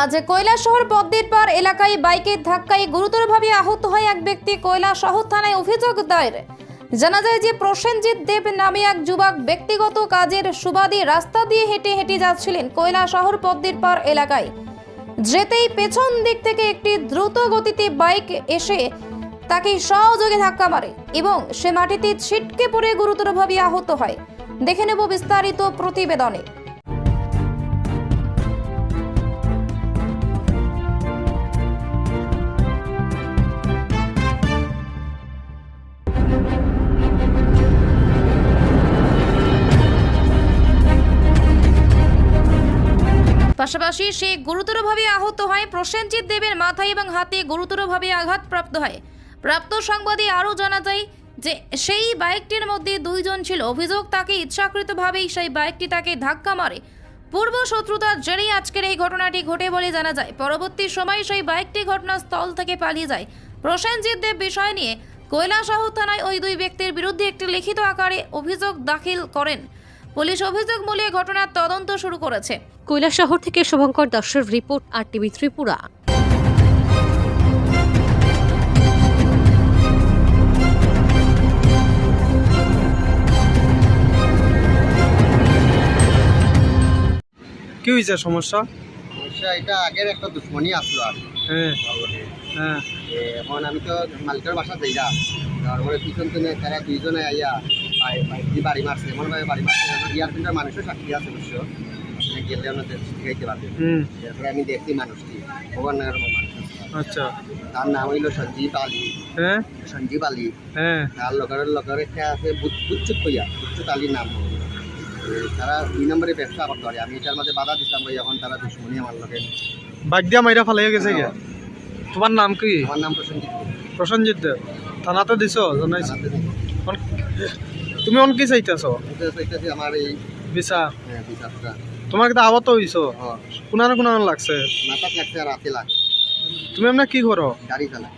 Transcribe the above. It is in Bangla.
আজ কৈলাসহর পদ্মের পার এলাকায় বাইকের ধাক্কায় গুরুতরভাবে আহত হয় এক ব্যক্তি কৈলাসহর থানায় অভিযোগ দায়ের। জানা যায় যে প্রসেনজিৎ দেব নামে এক যুবক ব্যক্তিগত কাজের সুবাদে রাস্তা দিয়ে হেঁটে হেঁটে যাচ্ছিলেন কৈলাসহর পদ্মের পার এলাকায়। যেতেই পেছন দিক থেকে একটি দ্রুত গতিতে বাইক এসে তাকে সহযোগে ধাক্কা মারে এবং সে মাটিতে ছিটকে পড়ে গুরুতরভাবে আহত হয়। দেখে নেব বিস্তারিত প্রতিবেদনে। পাশাপাশি সে গুরুতরভাবে আহত হয়। প্রসেনজিৎ দেবের মাথায় এবং হাতে গুরুতরভাবে আঘাতপ্রাপ্ত হয়। প্রাপ্ত সংবাদে আরও জানা যায় যে, সেই বাইকটির মধ্যে দুইজন ছিল। অভিযোগ তাকে ইচ্ছাকৃতভাবেই সেই বাইকটি তাকে ধাক্কা মারে। পূর্ব শত্রুতার জেরেই আজকের এই ঘটনাটি ঘটে বলে জানা যায়। পরবর্তী সময় সেই বাইকটি ঘটনাস্থল থেকে পালিয়ে যায়। প্রসেনজিৎ দেব বিষয় নিয়ে কৈলাসহ থানায় ওই দুই ব্যক্তির বিরুদ্ধে একটি লিখিত আকারে অভিযোগ দাখিল করেন। পুলিশ অভিযোগ মূলে ঘটনার তদন্ত শুরু করেছে। কৈলাসহর থেকে শুভঙ্কর দাসের রিপোর্ট আর টিভি ত্রিপুরা। কি হয়েছে সমস্যা? সমস্যা এটা আগের একটা দুশ্মনী আসলো আর হ্যাঁ হ্যাঁ। এখন আমি তো মালিকের বাসা যাই না। তারপরে পিছন থেকে তারা দুইজনে আইয়া বাড়ি- মারছে? এমন ভাবে বাড়ি মারছে তিনটা মানুষের সাক্ষী আছে অবশ্য। আপনি গেলে আমাদের শিখাইতে পারবেন হুম। এরপরে আমি দেখছি মানুষটি। ভগবানের মানুষ। আচ্ছা। তার নাম হইল সঞ্জীব আলী। হ্যাঁ? সঞ্জীব আলী। হ্যাঁ। তার লগরের লগরে খেয়া আছে বুচ্চুত কইয়া। বুচ্চুত আলীর নাম। তারা দুই নম্বরে ব্যবসা করতে পারে আমি এটার মধ্যে বাধা দিতাম ভাই এখন তারা দুশ্মনী আমার লগে। বাদ দিয়া মাইরা ফালাই গেছে গে। তোমার নাম কি? আমার নাম প্রসঞ্জিৎ দেব থানাতে দিছ? জানাইছ? তুমি অন কি চাইতেছ আমার এই বিছা তোমার কিতা আহত হইছো? ও, কোনার কোনার লাগছে? মাথাত লাগছে আর হাতে লাগ তুমি এমনি কি করো? গাড়ি চালা।